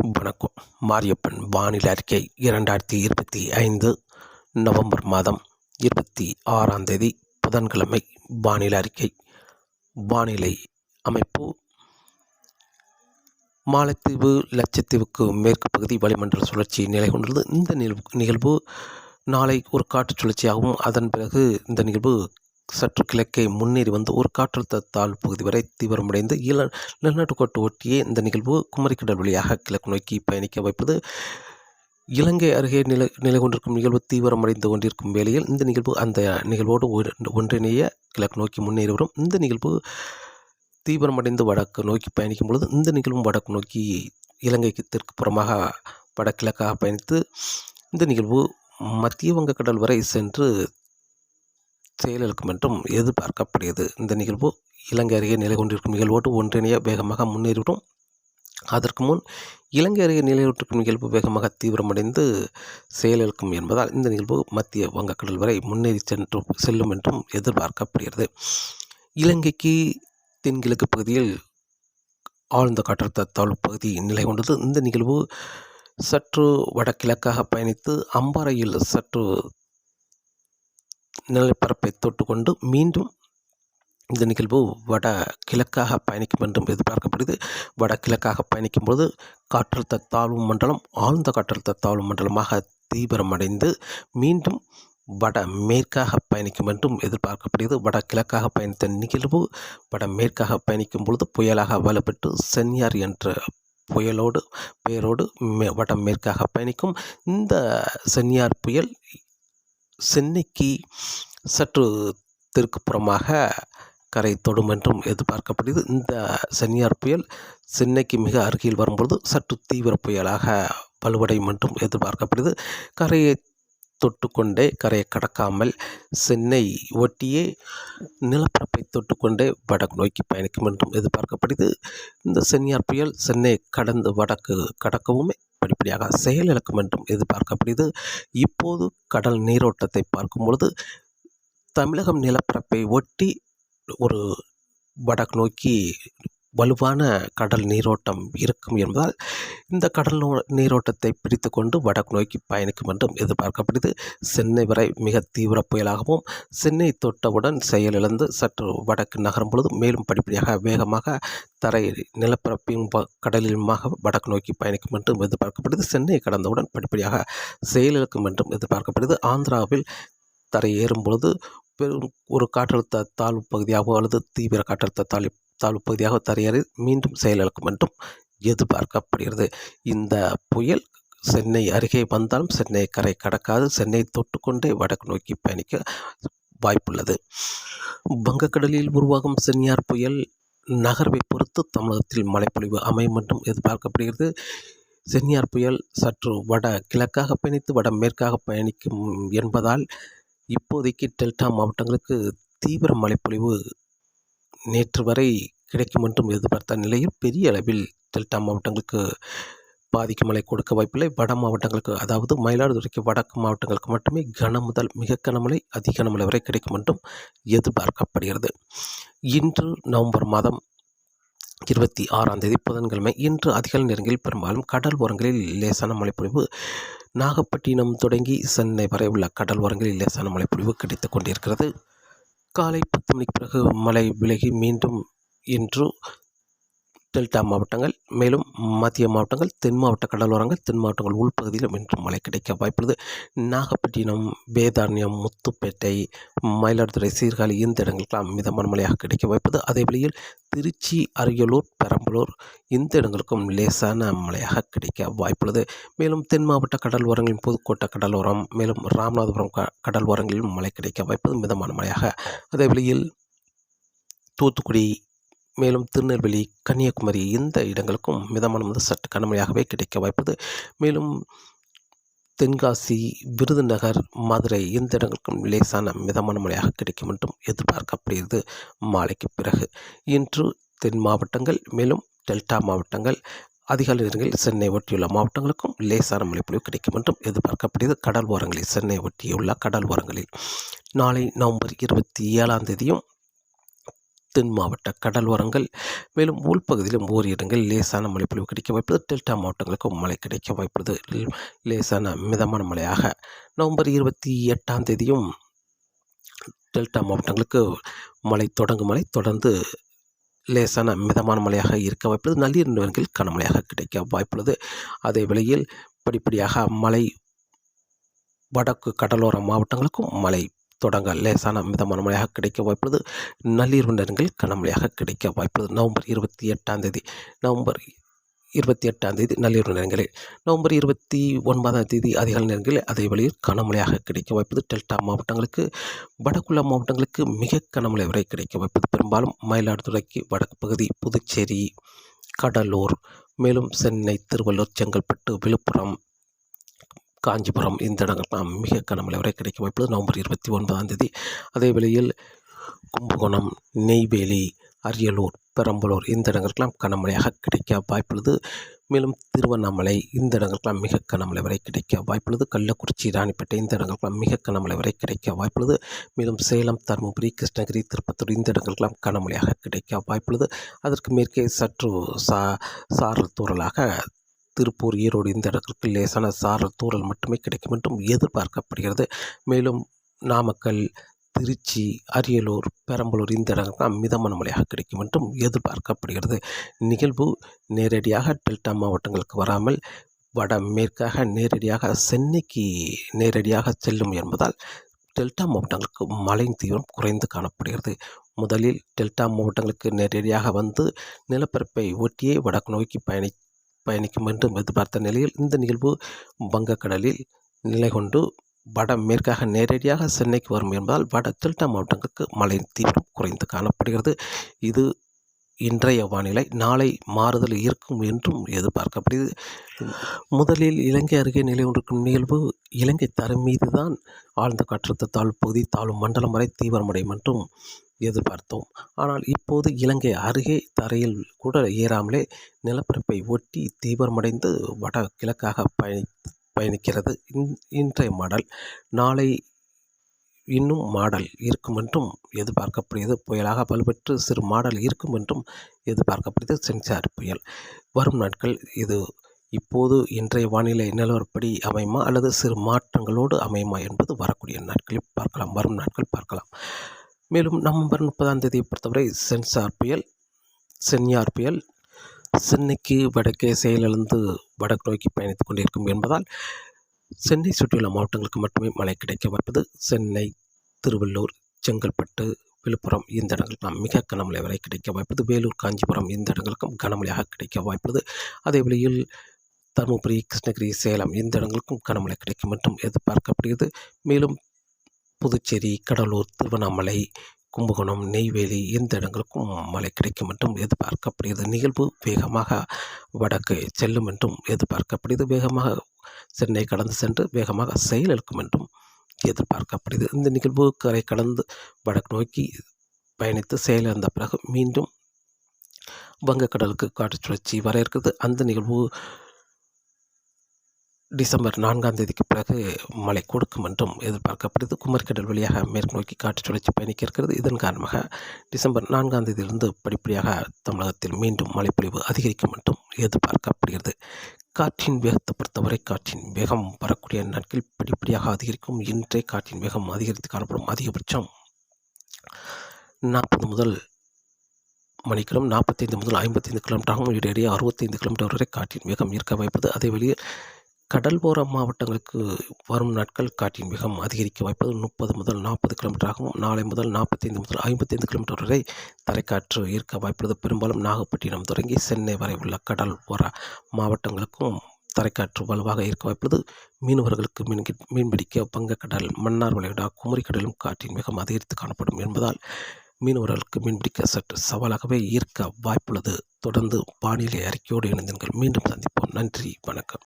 வணக்கம். மாரியப்பன் வானிலை அறிக்கை இரண்டாயிரத்தி இருபத்தி ஐந்து நவம்பர் மாதம் இருபத்தி ஆறாம் தேதி புதன்கிழமை வானிலை அறிக்கை. வானிலை அமைப்பு. மாலத்தீவு லட்சத்தீவுக்கு மேற்கு பகுதி வளிமண்டல சுழற்சி நிலை கொண்டுள்ளது. இந்த நிகழ்வு நிகழ்வு நாளை ஒரு காற்று சுழற்சியாகவும் அதன் பிறகு இந்த நிகழ்வு சற்று கிழக்கே முன்னேறி வந்து ஒரு காற்றழுத்த தாழ்வு பகுதி வரை தீவிரமடைந்து ஈழ நிலநாட்டுக்கோட்டை ஒட்டியே இந்த நிகழ்வு குமரிக்கடல் வழியாக கிழக்கு நோக்கி பயணிக்க வைப்பது இலங்கை அருகே நிலை நிலை கொண்டிருக்கும் நிகழ்வு தீவிரமடைந்து கொண்டிருக்கும் வேளையில் இந்த நிகழ்வு அந்த நிகழ்வோடு ஒன்று- ஒன்றிணைய கிழக்கு நோக்கி முன்னேறி வரும். இந்த நிகழ்வு தீவிரமடைந்து வடக்கு நோக்கி பயணிக்கும் பொழுது இந்த நிகழ்வும் வடக்கு நோக்கி இலங்கைக்கு தெற்கு புறமாக வடகிழக்காக பயணித்து இந்த நிகழ்வு மத்திய வங்கக்கடல் வரை சென்று செயலிழக்கும் என்றும் எதிர்பார்க்கப்படுகிறது. இந்த நிகழ்வு இலங்கை அருகே நிலை கொண்டிருக்கும் நிகழ்வோடு ஒன்றிணைய வேகமாக முன்னேறிவிடும். அதற்கு முன் இலங்கை அருகே நிலையொட்டிருக்கும் நிகழ்வு வேகமாக தீவிரமடைந்து செயலிழக்கும் என்பதால் இந்த நிகழ்வு மத்திய வங்கக்கடல் வரை முன்னேறி சென்று செல்லும் என்றும் எதிர்பார்க்கப்படுகிறது. இலங்கைக்கு தென்கிழக்கு பகுதியில் ஆழ்ந்த காற்றழுத்த தாழ்வு பகுதி நிலை கொண்டது இந்த நிகழ்வு சற்று வடகிழக்காக பயணித்து அம்பாறையில் சற்று நிலப்பரப்பை தொட்டுக்கொண்டு மீண்டும் இந்த நிகழ்வு வட கிழக்காக பயணிக்கும் என்றும் எதிர்பார்க்கப்படுது வட கிழக்காக பயணிக்கும் பொழுது காற்றழுத்த தாழ்வு மண்டலம் ஆழ்ந்த காற்றழுத்த தாழ்வு மண்டலமாக தீவிரமடைந்து மீண்டும் வட மேற்காக பயணிக்கும் என்றும் எதிர்பார்க்கப்படுகிறது. வட கிழக்காக பயணித்த நிகழ்வு வட மேற்காக பயணிக்கும் பொழுது புயலாக வலுப்பெற்று சென்னியார் என்ற புயலோடு பெயரோடு மே வட மேற்காக பயணிக்கும் இந்த சென்னியார் புயல் சென்னைக்கு சற்று தெற்குப்புறமாக கரை தொடும் என்றும் எதிர்பார்க்கப்படுகிறது. இந்த சென்னியார் புயல் சென்னைக்கு மிக அருகில் வரும்பொழுது சற்று தீவிர புயலாக வலுவடையும் என்றும் எதிர்பார்க்கப்படுகிறது. கரையை தொட்டுக்கொண்டே கரையை கடக்காமல் சென்னை ஒட்டியே நிலப்பரப்பை தொட்டுக்கொண்டே வடக்கு நோக்கி பயணிக்கும் என்றும் எதிர்பார்க்கப்படுகிறது. இந்த சென்னியார் புயல் சென்னை கடந்து வடக்கு கடக்கவும் படிப்படியாக செயலிழக்கும் என்றும் எதிர்பார்க்கப்படுகிறது. இப்போது கடல் நீரோட்டத்தை பார்க்கும் பொழுது தமிழகம் நிலப்பரப்பை ஒட்டி ஒரு வடக்கு நோக்கி வலுவான கடல் நீரோட்டம் இருக்கும் என்பதால் இந்த கடல் நோ- நீரோட்டத்தை பிடித்து கொண்டு வடக்கு நோக்கி பயணிக்கும் என்றும் எதிர்பார்க்கப்படுது சென்னை வரை மிக தீவிர புயலாகவும் சென்னை தொட்டவுடன் செயலிழந்து சற்று வடக்கு நகரும் பொழுது மேலும் படிப்படியாக வேகமாக தரை நிலப்பரப்பையும் கடலிலுமாக வடக்கு நோக்கி பயணிக்கும் என்றும் எதிர்பார்க்கப்படுது சென்னை கடந்தவுடன் படிப்படியாக செயலிழக்கும் என்றும் எதிர்பார்க்கப்படுது ஆந்திராவில் தரை ஏறும் பொழுது பெரும் ஒரு காற்றழுத்த தாழ்வு பகுதியாகவோ அல்லது தீவிர காற்றழுத்த தாழ்வு தாழ்வு பகுதியாக தரையறை மீண்டும் செயலிழக்கும் என்றும் எதிர்பார்க்கப்படுகிறது. இந்த புயல் சென்னை அருகே வந்தாலும் சென்னை கரை கடக்காது. சென்னை தொட்டுக்கொண்டே வடக்கு நோக்கி பயணிக்க வாய்ப்புள்ளது. வங்கக்கடலில் உருவாகும் சென்னியார் புயல் நகர்வை பொறுத்து தமிழகத்தில் மழைப்பொழிவு அமையும் என்றும் எதிர்பார்க்கப்படுகிறது. சென்னியார் புயல் சற்று வட கிழக்காக பயணித்து வட மேற்காக பயணிக்கும் என்பதால் இப்போதைக்கு டெல்டா மாவட்டங்களுக்கு தீவிர மழைப்பொழிவு நேற்று வரை கிடைக்கும் என்றும் எதிர்பார்த்த நிலையில் பெரிய அளவில் டெல்டா மாவட்டங்களுக்கு பாதிக்கும் மழை கொடுக்க வாய்ப்பில்லை. வட மாவட்டங்களுக்கு அதாவது மயிலாடுதுறைக்கு வடக்கு மாவட்டங்களுக்கு மட்டுமே கன முதல் மிக கனமழை அதிக கனமழை வரை கிடைக்கும் என்றும் எதிர்பார்க்கப்படுகிறது. இன்று நவம்பர் மாதம் இருபத்தி ஆறாம் தேதி புதன்கிழமை இன்று அதிகாலை நேரங்களில் பெரும்பாலும் கடல் ஓரங்களில் லேசான மழைப்பொழிவு நாகப்பட்டினம் தொடங்கி சென்னை வரை உள்ள கடல் ஓரங்களில் லேசான மழைப்பொழிவு கிடைத்துக் கொண்டிருக்கிறது. காலை பத்து மணிக்கு பிறகு மழை விலகி மீண்டும் இன்று டெல்டா மாவட்டங்கள் மேலும் மத்திய மாவட்டங்கள் தென் மாவட்ட கடலோரங்கள் தென் மாவட்டங்கள் உள்பகுதியிலும் இன்று மழை கிடைக்க வாய்ப்புள்ளது. நாகப்பட்டினம் வேதாரண்யம் முத்துப்பேட்டை மயிலாடுதுறை சீர்காழி இந்த இடங்களுக்கெல்லாம் மிதமான மழையாக கிடைக்க வாய்ப்புள்ளது. அதே வழியில் திருச்சி அரியலூர் பெரம்பலூர் இந்த இடங்களுக்கும் லேசான மழையாக கிடைக்க வாய்ப்புள்ளது. மேலும் தென் மாவட்ட கடலோரங்களின் புதுக்கோட்டை கடலோரம் மேலும் ராமநாதபுரம் க கடல் மழை கிடைக்க வாய்ப்பது மிதமான மழையாக. அதே வழியில் தூத்துக்குடி மேலும் திருநெல்வேலி கன்னியாகுமரி இந்த இடங்களுக்கும் மிதமான முதல் சற்று கனமழையாகவே கிடைக்க வாய்ப்பது மேலும் தென்காசி விருதுநகர் மதுரை இந்த இடங்களுக்கும் லேசான மிதமான மழையாக கிடைக்கும் என்றும் எதிர்பார்க்கப்படுகிறது மாலைக்கு பிறகு. இன்று தென் மாவட்டங்கள் மேலும் டெல்டா மாவட்டங்கள் அதிகாலை நேரங்களில் சென்னை ஒட்டியுள்ள மாவட்டங்களுக்கும் லேசான மழைப்பொழிவு கிடைக்கும் என்றும் எதிர்பார்க்கப்படுகிறது. கடல் ஓரங்களில் சென்னை ஒட்டியுள்ள கடல் ஓரங்களில் நாளை நவம்பர் இருபத்தி ஏழாம் தேதியும் தென் மாவட்ட கடலோரங்கள் மேலும் உள்பகுதியிலும் ஓரி இடங்களில் லேசான மழைப்பொழிவு கிடைக்க வாய்ப்புள்ளது. டெல்டா மாவட்டங்களுக்கும் மழை கிடைக்க வாய்ப்புள்ளது. லேசான மிதமான மழையாக நவம்பர் இருபத்தி எட்டாம் தேதியும் டெல்டா மாவட்டங்களுக்கு மழை தொடங்கும் மழை தொடர்ந்து லேசான மிதமான மழையாக இருக்க வாய்ப்புள்ளது. நள்ளிரவு நேரங்களில் கனமழையாக கிடைக்க வாய்ப்புள்ளது. அதே வேளையில் படிப்படியாக மழை வடக்கு கடலோர மாவட்டங்களுக்கும் மழை தொடங்க லேசான மிதமான மழையாக கிடைக்க வாய்ப்புள்ளது. நள்ளிரவு நேரங்களில் கனமழையாக கிடைக்க வாய்ப்புள்ளது. நவம்பர் இருபத்தி எட்டாம் தேதி நவம்பர் இருபத்தி எட்டாம் தேதி நள்ளிரவு நேரங்களில் நவம்பர் இருபத்தி ஒன்பதாம் தேதி அதிகாலை நேரங்களில் அதே வழியில் கனமழையாக கிடைக்க வாய்ப்பது டெல்டா மாவட்டங்களுக்கு வடக்குள்ள மாவட்டங்களுக்கு மிக கனமழை வரை கிடைக்க வாய்ப்பது பெரும்பாலும் மயிலாடுதுறைக்கு வடக்கு பகுதி புதுச்சேரி கடலூர் மேலும் சென்னை திருவள்ளூர் செங்கல்பட்டு விழுப்புரம் காஞ்சிபுரம். இந்த இடங்கள்லாம் மிக கனமழை வரை கிடைக்க வாய்ப்புள்ளது நவம்பர் இருபத்தி ஒன்பதாம் தேதி. அதே வேளையில் கும்பகோணம் நெய்வேலி அரியலூர் பெரம்பலூர் இந்த இடங்களுக்கெல்லாம் கனமழையாக கிடைக்க வாய்ப்புள்ளது. மேலும் திருவண்ணாமலை இந்த இடங்களுக்கெல்லாம் மிக கனமழை வரை கிடைக்க வாய்ப்புள்ளது. கள்ளக்குறிச்சி ராணிப்பேட்டை இந்த இடங்களுக்கெல்லாம் மிக கனமழை வரை கிடைக்க வாய்ப்புள்ளது. மேலும் சேலம் தருமபுரி கிருஷ்ணகிரி திருப்பத்தூர் இந்த இடங்களுக்கெல்லாம் கனமழையாக கிடைக்க வாய்ப்புள்ளது. அதற்கு மேற்கே சற்று சா சாரல் தூறலாக திருப்பூர் ஈரோடு இந்த இடத்திற்கு லேசான சாரல் தூறல் மட்டுமே கிடைக்கும் என்றும் எதிர்பார்க்கப்படுகிறது. மேலும் நாமக்கல் திருச்சி அரியலூர் பெரம்பலூர் இந்த இடங்கள்லாம் மிதமான மழையாக கிடைக்கும் என்றும் எதிர்பார்க்கப்படுகிறது. நிகழ்வு நேரடியாக டெல்டா மாவட்டங்களுக்கு வராமல் வட மேற்காக நேரடியாக சென்னைக்கு நேரடியாக செல்லும் என்பதால் டெல்டா மாவட்டங்களுக்கு மழையின் தீவிரம் குறைந்து காணப்படுகிறது. முதலில் டெல்டா மாவட்டங்களுக்கு நேரடியாக வந்து நிலப்பரப்பை ஒட்டியே வடக்கு நோக்கி பயணி பயணிக்கும் என்று எதிர்பார்த்த நிலையில் இந்த நிகழ்வு வங்கக்கடலில் நிலை கொண்டு வட மேற்காக நேரடியாக சென்னைக்கு வரும் என்பதால் வட டெல்டா மாவட்டங்களுக்கு மழை தீவிரம் குறைந்து காணப்படுகிறது. இது இன்றைய வானிலை. நாளை மாறுதல் இருக்கும் என்றும் எதிர்பார்க்கப்படுகிறது. முதலில் இலங்கை அருகே நிலை கொண்டிருக்கும் நிகழ்வு இலங்கை தரை மீது தான் ஆழ்ந்த காற்றழுத்த தாழ்வு பகுதி தாழ்வு மண்டலம் வரை தீவிரமடையும் என்றும் எதிர்பார்த்தோம். ஆனால் இப்போது இலங்கை அருகே தரையில் கூட ஏறாமலே நிலப்பரப்பை ஒட்டி தீவிரமடைந்து வட கிழக்காக பயணி பயணிக்கிறது. இன்றைய மாடல். நாளை இன்னும் மாடல் இருக்கும் என்றும் எதிர்பார்க்கப்படுகிறது. புயலாக பல்பெற்று சிறு மாடல் இருக்கும் என்றும் எதிர்பார்க்கப்படுகிறது. சென்சார் புயல். வரும் நாட்கள் இது. இப்போது இன்றைய வானிலை நிலவரப்படி அமையுமா அல்லது சிறு மாற்றங்களோடு அமையுமா என்பது வரக்கூடிய நாட்களில் பார்க்கலாம். வரும் நாட்கள் பார்க்கலாம். மேலும் நவம்பர் முப்பதாம் தேதியை பொறுத்தவரை சென்சார் புயல் சென்யார் புயல் சென்னைக்கு வடக்கே செயலிழந்து வடக்கு நோக்கி பயணித்துக் கொண்டிருக்கும் என்பதால் சென்னை சுற்றியுள்ள மாவட்டங்களுக்கு மட்டுமே மழை கிடைக்க வாய்ப்பது. சென்னை திருவள்ளூர் செங்கல்பட்டு விழுப்புரம் இந்த இடங்களுக்கெல்லாம் மிக கனமழை வரை கிடைக்க வாய்ப்பது. வேலூர் காஞ்சிபுரம் இந்த இடங்களுக்கும் கனமழையாக கிடைக்க வாய்ப்பது. அதே வழியில் தருமபுரி கிருஷ்ணகிரி சேலம் இந்த இடங்களுக்கும் கனமழை கிடைக்கும் என்றும் எதிர்பார்க்கப்படுகிறது. மேலும் புதுச்சேரி கடலூர் திருவண்ணாமலை கும்பகோணம் நெய்வேலி எந்த இடங்களுக்கும் மழை கிடைக்கும் என்றும் எதிர்பார்க்கப்படுகிறது. நிகழ்வு வேகமாக வடக்கு செல்லும் என்றும் எதிர்பார்க்கப்படுகிறது. வேகமாக சென்னை கடந்து சென்று வேகமாக செயலிழக்கும் என்றும் எதிர்பார்க்கப்படுகிறது. இந்த நிகழ்வு கரை கடந்து வடக்கு நோக்கி பயணித்து செயலிழந்த பிறகு மீண்டும் வங்கக்கடலுக்கு காற்று சுழற்சி வர இருக்கிறது. அந்த நிகழ்வு டிசம்பர் நான்காம் தேதிக்கு பிறகு மழை கொடுக்கும் என்றும் எதிர்பார்க்கப்படுது. குமரிக்கடல் வழியாக மேற்கு நோக்கி காற்று சுழற்சி பயணிக்க இருக்கிறது இதன் காரணமாக டிசம்பர் நான்காம் தேதியிலிருந்து படிப்படியாக தமிழகத்தில் மீண்டும் மழைப்பொழிவு அதிகரிக்கும் என்றும் எதிர்பார்க்கப்படுகிறது. காற்றின் வேகத்தை பொறுத்தவரை காற்றின் வேகம் வரக்கூடிய நாட்களில் படிப்படியாக அதிகரிக்கும். இன்றே காற்றின் வேகம் அதிகரித்து காணப்படும். அதிகபட்சம் நாற்பது முதல் மணிக்கிலும் நாற்பத்தைந்து முதல் ஐம்பத்தைந்து கிலோமீட்டராகவும் இடையிடையே அறுபத்தைந்து கிலோமீட்டர் வரை காற்றின் வேகம் இருக்க வாய்ப்பது அதே வழியில் கடல்போர மாவட்டங்களுக்கு வரும் நாட்கள் காற்றின் வேகம் அதிகரிக்க வாய்ப்பது முப்பது முதல் நாற்பது கிலோமீட்டராகவும் நாளை முதல் நாற்பத்தைந்து முதல் ஐம்பத்தைந்து கிலோமீட்டர் வரை தரைக்காற்று ஈர்க்க வாய்ப்புள்ளது. பெரும்பாலும் நாகப்பட்டினம் தொடங்கி சென்னை வரை உள்ள கடல் ஓர மாவட்டங்களுக்கும் தரைக்காற்று வலுவாக இருக்க வாய்ப்புள்ளது. மீனவர்களுக்கு மீன் மீன்பிடிக்க வங்கக்கடல் மன்னார் வளைகுடா குமரிக்கடலும் காற்றின் வேகம் அதிகரித்து காணப்படும் என்பதால் மீனவர்களுக்கு மீன்பிடிக்க சற்று சவாலாகவே ஈர்க்க வாய்ப்புள்ளது. தொடர்ந்து வானிலை அறிக்கையோடு இணைந்தீர்கள் மீண்டும் சந்திப்போம். நன்றி. வணக்கம்.